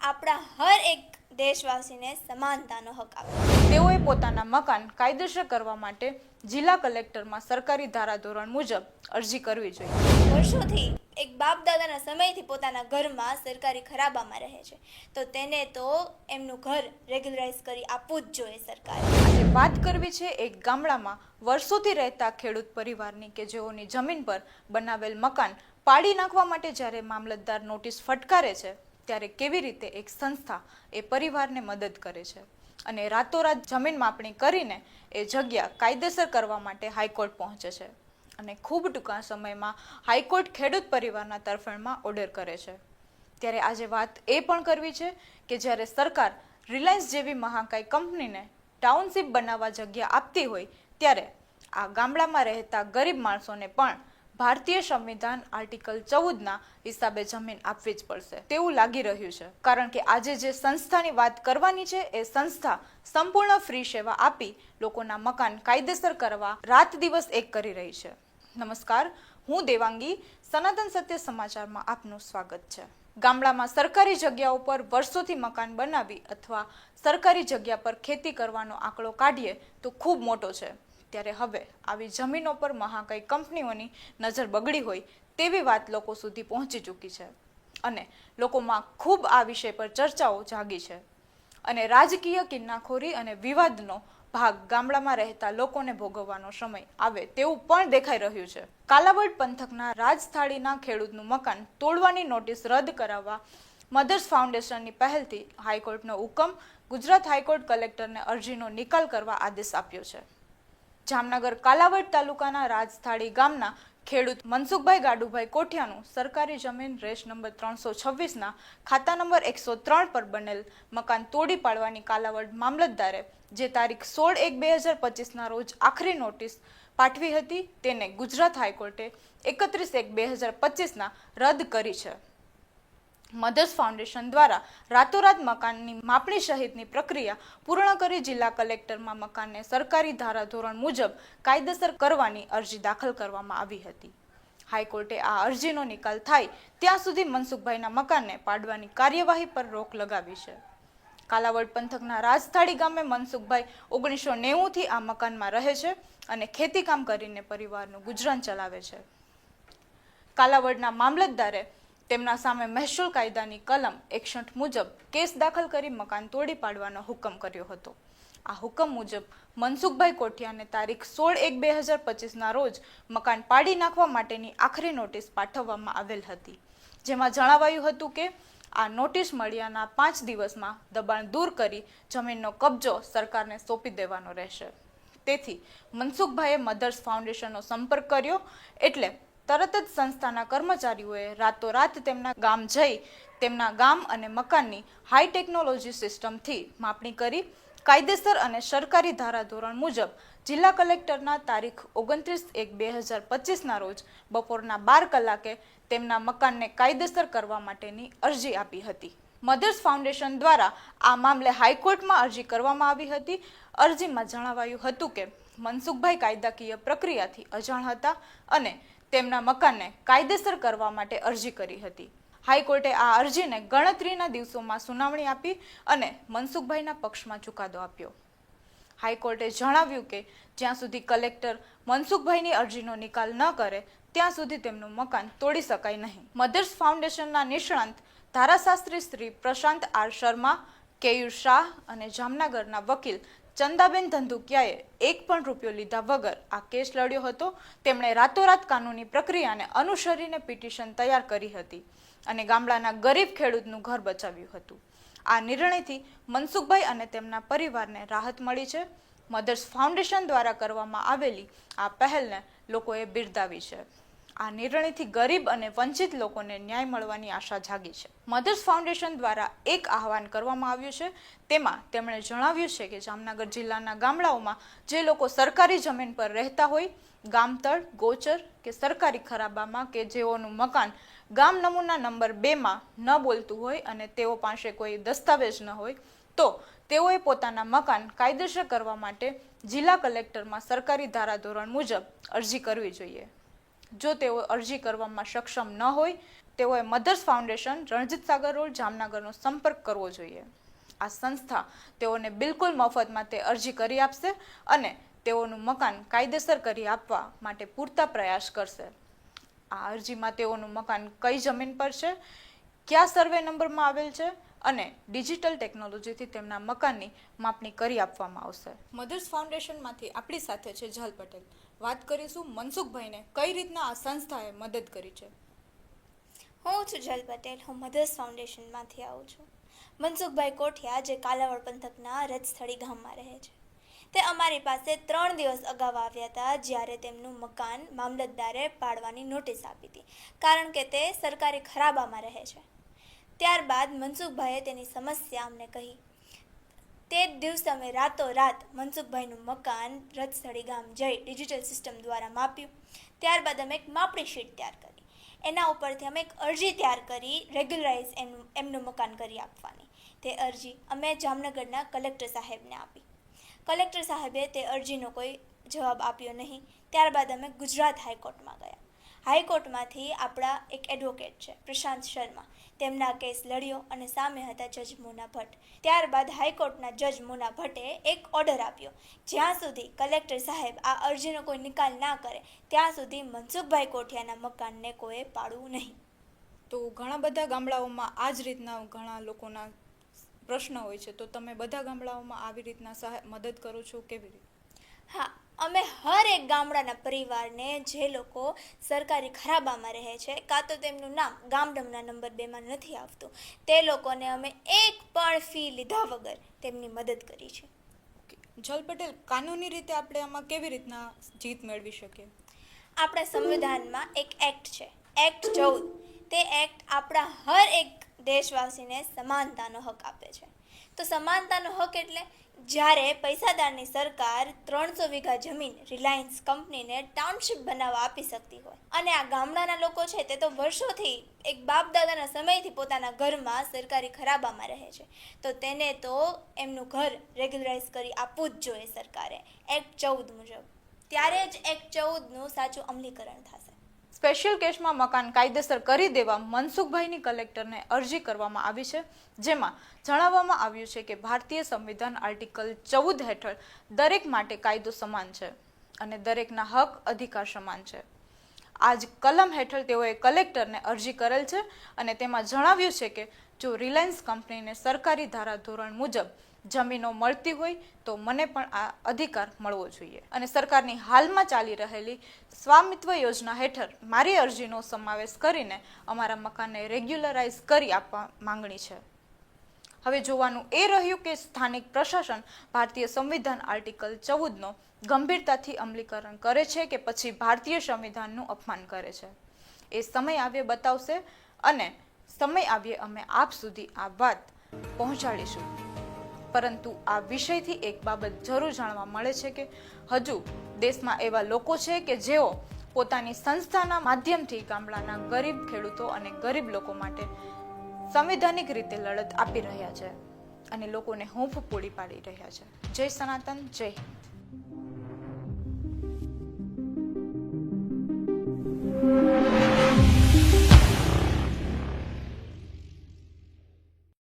આપણા હર એક દેશવાસીને સમાનતાનો હક આપે. તેઓએ પોતાના મકાન કાયદેસર કરવા માટે જિલ્લા કલેક્ટરમાં સરકારી ધારાધોરણ મુજબ અરજી કરવી જોઈએ. વર્ષોથી એક બાપ દાદાના સમયથી પોતાના ઘરમાં સરકારી ખરાબામાં રહે છે. તો તેને તો એમનું ઘર રેગ્યુલરાઇઝ કરી આપવું જ જોઈએ સરકારે. આજે વાત કરવી છે એક ગામડામાં વર્ષોથી રહેતા ખેડૂત પરિવારની કે જેઓની જમીન પર બનાવેલ મકાન પાડી નાખવા માટે જ્યારે મામલતદાર નોટિસ ફટકારે છે ત્યારે કેવી રીતે એક સંસ્થા એ પરિવારને મદદ કરે છે? અને રાતોરાત જમીન માપણી કરીને એ જગ્યા કાયદેસર કરવા માટે હાઈકોર્ટ પહોંચે છે. અને ખૂબ ટૂંકા સમયમાં હાઈકોર્ટ ખેડૂત પરિવારના તરફેણમાં ઓર્ડર કરે છે. ત્યારે આજે વાત એ પણ કરવી છે કે જ્યારે સરકાર રિલાયન્સ જેવી મહાકાય કંપનીને ટાઉનશીપ બનાવવા જગ્યા આપતી હોય, ત્યારે આ ગામડામાં રહેતા ગરીબ માણસોને પણ ભારતીય સંવિધાન આર્ટિકલ ચૌદના હિસાબે જમીન આપવી જ પડશે. તેવું લાગી રહ્યું છે. કારણ કે આજે જે સંસ્થાની વાત કરવાની છે, એ સંસ્થા સંપૂર્ણ ફ્રી સેવા આપી લોકોના મકાન કાયદેસર કરવા રાત દિવસ એક કરી રહી છે. નમસ્કાર, હું દેવાંગી, સનાતન સત્ય સમાચારમાં આપનું સ્વાગત છે. ગામડામાં સરકારી જગ્યાઓ પર વર્ષોથી મકાન બનાવી અથવા સરકારી જગ્યા પર ખેતી કરવાનો આંકડો કાઢીએ તો ખૂબ મોટો છે. ત્યારે હવે આવી જમીનો પર મહાકાય કંપનીઓની નજર બગડી હોય તેવી વાત લોકો સુધી પહોંચી ચૂકી છે. અને લોકોમાં ખૂબ આ વિષય પર ચર્ચાઓ જાગી છે. અને રાજકીય કિન્નાખોરી અને વિવાદનો ભાગ ગામડામાં રહેતા લોકોને ભોગવવાનો સમય આવે તેવું પણ દેખાઈ રહ્યું છે. કાલાવડ પંથકના રાજસ્થાળીના ખેડૂતનું મકાન તોડવાની નોટિસ રદ કરાવવા મધર્સ ફાઉન્ડેશનની પહેલથી હાઈકોર્ટનો હુકમ ગુજરાત હાઈકોર્ટ કલેક્ટરને અરજીનો નિકાલ કરવા આદેશ આપ્યો છે. જામનગર કાલાવડ તાલુકાના રાજસ્થાળી ગામના ખેડૂત મનસુખભાઈ ગાડુભાઈ કોઠિયાનું સરકારી જમીન રેશ નંબર ત્રણસો છવ્વીસના ખાતા નંબર એકસો ત્રણ પર બનેલ મકાન તોડી પાડવાની કાલાવડ મામલતદારે જે તારીખ સોળ એક બે હજાર પચીસના રોજ આખરી નોટિસ પાઠવી હતી, તેને ગુજરાત હાઈકોર્ટે એકત્રીસ એક બે હજાર પચીસના રદ કરી છે. મધર્સ ફાઉન્ડેશન દ્વારા રાતોરાત મકાનની માપણી સહિતની પ્રક્રિયા પૂર્ણ કરી જિલ્લા કલેક્ટરમાં મકાનને સરકારી ધારાધોરણ મુજબ કાયદેસર કરવાની અરજી દાખલ કરવામાં આવી હતી. હાઈકોર્ટે આ અરજીનો નિકાલ થાય ત્યાં સુધી મનસુખભાઈના મકાનને પાડવાની કાર્યવાહી પર રોક લગાવી છે. કાલાવડ પંથકના રાજથાળી ગામે મનસુખભાઈ ઓગણીસો નેવુંથી આ મકાનમાં રહે છે અને ખેતીકામ કરીને પરિવારનું ગુજરાન ચલાવે છે. કાલાવડના મામલતદારે તેમના સામે મહેસૂલ કાયદાની કલમ એકસઠ મુજબ કેસ દાખલ કરી મકાન તોડી પાડવાનો હુકમ કર્યો હતો. આ હુકમ મુજબ મનસુખભાઈ કોઠિયાને તારીખ સોળ એક બે હજાર પચીસના રોજ મકાન પાડી નાખવા માટેની આખરી નોટિસ પાઠવવામાં આવેલ હતી. જેમાં જણાવાયું હતું કે, આ નોટિસ મળ્યાના પાંચ દિવસમાં દબાણ દૂર કરી જમીનનો કબજો સરકારને સોંપી દેવાનો રહેશે. તેથી મનસુખભાઈએ મધર્સ ફાઉન્ડેશનનો સંપર્ક કર્યો, એટલે તરત જ સંસ્થાના કર્મચારીઓએ રાતોરાત તેમના ગામ જઈ તેમના ગામ અને મકાનની હાઈ ટેકનોલોજી સિસ્ટમથી માપણી કરી કાયદેસર અને સરકારી ધારાધોરણ મુજબ જિલ્લા કલેક્ટરના તારીખ ઓગણત્રીસ એક બે હજાર પચીસના રોજ બપોરના બાર કલાકે તેમના મકાનને કાયદેસર કરવા માટેની અરજી આપી હતી. મધર્સ ફાઉન્ડેશન દ્વારા આ મામલે હાઈકોર્ટમાં અરજી કરવામાં આવી હતી. અરજીમાં જણાવાયું હતું કે મનસુખભાઈ કાયદાકીય પ્રક્રિયાથી અજાણ હતા અને તેમના મકાનને કાયદેસર કરવા માટે અરજી કરી હતી. હાઈકોર્ટે આ અરજીને ગણતરીના દિવસોમાં સુનાવણી આપી અને મનસુખભાઈના પક્ષમાં ચુકાદો આપ્યો. હાઈકોર્ટે જણાવ્યું કે, જ્યાં સુધી કલેક્ટર મનસુખભાઈની અરજીનો નિકાલ ન કરે, ત્યાં સુધી તેમનું મકાન તોડી શકાય નહીં. મધર્સ ફાઉન્ડેશનના નિષ્ણાંત ધારાશાસ્ત્રી શ્રી પ્રશાંત આર શર્મા, કેયુર શાહ અને જામનગરના વકીલ ચંદાબેન ધંધુકિયાએ એક પણ રૂપિયો લીધા વગર આ કેસ લડ્યો હતો. તેમણે રાતોરાત કાનૂની પ્રક્રિયાને અનુસરીને પિટિશન તૈયાર કરી હતી અને ગામડાના ગરીબ ખેડૂતનું ઘર બચાવ્યું હતું. આ નિર્ણયથી મનસુખભાઈ અને તેમના પરિવારને રાહત મળી છે. મધર્સ ફાઉન્ડેશન દ્વારા કરવામાં આવેલી આ પહેલને લોકોએ બિરદાવી છે. આ નિર્ણયથી ગરીબ અને વંચિત લોકોને ન્યાય મળવાની આશા જાગી છે. મધર્સ ફાઉન્ડેશન દ્વારા એક આહવાન કરવામાં આવ્યું છે. તેમાં તેમણે જણાવ્યું છે કે જામનગર જિલ્લાના ગામડાઓમાં જે લોકો સરકારી જમીન પર રહેતા હોય, ગામતળ, ગોચર કે સરકારી ખરાબામાં કે જેઓનું મકાન ગામ નમૂના નંબર બેમાં ન બોલતું હોય અને તેઓ પાસે કોઈ દસ્તાવેજ ન હોય, તો તેઓએ પોતાના મકાન કાયદેસર કરવા માટે જિલ્લા કલેક્ટરમાં સરકારી ધારાધોરણ મુજબ અરજી કરવી જોઈએ. જો તેઓ અરજી કરવામાં સક્ષમ ન હોય, તેઓએ Mothers Foundation, Ranjit Sagar road, જામનગરનો સંપર્ક કરવો જોઈએ. આ સંસ્થા તેઓને બિલકુલ મફતમાં તે અરજી કરી આપશે અને તેઓનું મકાન કાયદેસર કરી આપવા માટે પૂરતા પ્રયાસ કરશે. આ અરજીમાં તેઓનું મકાન કઈ જમીન પર છે? કયા સર્વે નંબરમાં આવેલ છે અને ડિજિટલ ટેકનોલોજીથી તેમના મકાનની માપણી કરી આપવામાં આવશે. મધર્સ ફાઉન્ડેશનમાંથી આપણી સાથે છે જલ પટેલ. વાત કરીશું મનસુખભાઈને. કઈ રીતના આ સંસ્થાએ મદદ કરી છે? હું છું જલ પટેલ. હું મધર્સ ફાઉન્ડેશનમાંથી આવું છું. મનસુખભાઈ કોઠિયા જે કાલાવડ પંથકના રજસ્થળી ગામમાં રહે છે. તે અમારી પાસે ત્રણ દિવસ અગાઉ આવ્યા હતા જ્યારે તેમનું મકાન મામલતદારે પાડવાની નોટિસ આપી હતી. કારણ કે તે સરકારી ખરાબામાં રહે છે. ત્યારબાદ મનસુખભાઈએ તેની સમસ્યા અમને કહી. તે જ દિવસે અમે રાતોરાત મનસુખભાઈનું મકાન રથસળી ગામ જઈ ડિજિટલ સિસ્ટમ દ્વારા માપ્યું. ત્યારબાદ અમે એક માપણી શીટ તૈયાર કરી. એના ઉપરથી અમે એક અરજી તૈયાર કરી રેગ્યુલરાઇઝ એમ, એમનું મકાન કરી આપવાની. તે અરજી અમે જામનગરના કલેક્ટર સાહેબને આપી. કલેક્ટર સાહેબે તે અરજીનો કોઈ જવાબ આપ્યો નહીં. ત્યારબાદ અમે ગુજરાત હાઈકોર્ટમાં ગયા. હાઈકોર્ટમાંથી આપણા એક એડવોકેટ છે, પ્રશાંત શર્મા. તેમના કેસ લડ્યો અને સામે હતા જજ મોના ભટ્ટ. ત્યારબાદ હાઈકોર્ટના જજ મોના ભટ્ટે એક ઓર્ડર આપ્યો. જ્યાં સુધી કલેક્ટર સાહેબ આ અરજીનો કોઈ નિકાલ ના કરે, ત્યાં સુધી મનસુખભાઈ કોઠિયાના મકાનને કોઈએ પાડવું નહીં. તો ઘણા બધા ગામડાઓમાં આ જ રીતના ઘણા લોકોના પ્રશ્ન હોય છે. તો તમે બધા ગામડાઓમાં આવી રીતના સહાય, મદદ કરો છો કેવી રીતે? હા અમે હર એક ગામડાના પરિવારને જે લોકો સરકારી ખરાબામાં રહે છે કાં તો તેમનું નામ ગામડમના નંબર બેમાં નથી આવતું તે લોકોને અમે એક પણ ફી લીધા વગર તેમની મદદ કરી છે. જલ પટેલ કાનૂની રીતે આપણે આમાં કેવી રીતના જીત મેળવી શકીએ? આપણા સંવિધાનમાં એક એક્ટ છે એક્ટ ચૌદ. તે એક્ટ આપણા હર એક દેશવાસીને સમાનતાનો હક આપે છે. તો સમાનતાનો હક એટલે જ્યારે પૈસાદારની સરકાર ત્રણસો વીઘા જમીન રિલાયન્સ કંપનીને ટાઉનશીપ બનાવવા આપી શકતી હોય. અને આ ગામડાના લોકો છે તે તો વર્ષોથી એક બાપ દાદાના સમયથી પોતાના ઘરમાં સરકારી ખરાબામાં રહે છે. તો તેને તો એમનું ઘર રેગ્યુલરાઇઝ કરી આપવું જ જોઈએ સરકારે. એક્ટ ચૌદ મુજબ. ત્યારે જ એક્ટ ચૌદનું સાચું અમલીકરણ થશે. સ્પેશિયલ કેસમાં મકાન કાયદેસર કરી દેવા મનસુખભાઈની કલેક્ટરને અરજી કરવામાં આવી છે, જેમાં જણાવવામાં આવ્યું છે કે ભારતીય સંવિધાન આર્ટિકલ ચૌદ હેઠળ દરેક માટે કાયદો સમાન છે અને દરેકના હક, અધિકાર સમાન છે. આજ કલમ હેઠળ તેઓએ કલેક્ટરને અરજી કરેલ છે અને તેમાં જણાવ્યું છે કે જો રિલાયન્સ કંપનીને સરકારી ધારાધોરણ મુજબ જમીનો મળતી હોય તો મને પણ આ અધિકાર મળવો જોઈએ. અને સરકારની હાલમાં ચાલી રહેલી સ્વામિત્વ યોજના હેઠળ મારી અરજીનો સમાવેશ કરીને અમારા મકાનને રેગ્યુલરાઇઝ કરી આપવા માંગણી છે. હવે જોવાનું એ રહ્યું કે સ્થાનિક પ્રશાસન ભારતીય સંવિધાન આર્ટિકલ ચૌદનો ગંભીરતાથી અમલીકરણ કરે છે કે પછી ભારતીય સંવિધાનનું અપમાન કરે છે? એ સમય આવ્યે બતાવશે અને સમય આવ્યે અમે આપ સુધી આ વાત પહોંચાડીશું. પરંતુ આ વિષયથી એક બાબત જરૂર જાણવા મળે છે કે હજુ દેશમાં એવા લોકો છે કે જેઓ પોતાની સંસ્થાના માધ્યમથી ગામડાના ગરીબ ખેડૂતો અને ગરીબ લોકો માટે સંવિધાનિક રીતે લડત આપી રહ્યા છે અને લોકોને હૂંફ પૂરી પાડી રહ્યા છે. જય સનાતન, જય હિન્દ.